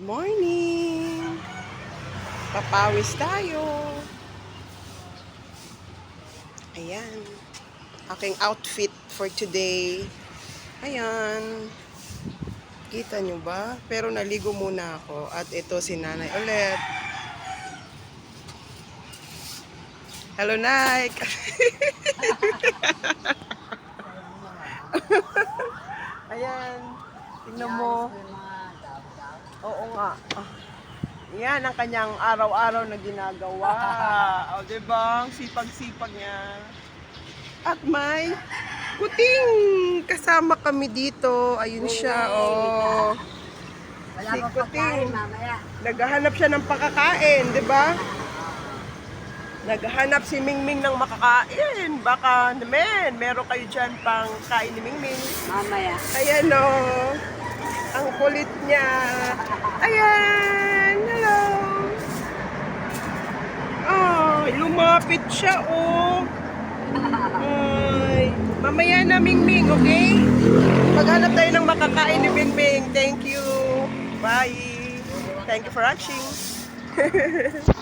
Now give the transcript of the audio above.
Morning! Papawis tayo. Ayan. Aking outfit for today. Ayan. Kita nyo ba? Pero naligo muna ako. At ito si nanay ulit. Hello, Nike! Ayan. Tingnan mo. Oo nga. Ah. Yan ang kanyang araw-araw na ginagawa. o, diba? Ang Sipag-sipag niya. At may kuting kasama kami dito. Ayun siya, oh. Wala Si Kuting. Naghahanap siya ng pakakain, di ba? Naghahanap si Mingming ng makakain. Baka naman, meron kayo dyan pang kain ni Mingming. Mamaya. Ayan o. Ang kulit niya. Ayan. Hello. Ay, lumapit siya oh. Ay. Mamaya na, Mingming, okay? Maghanap tayo ng makakain ni Mingming. Thank you. Bye. Thank you for watching.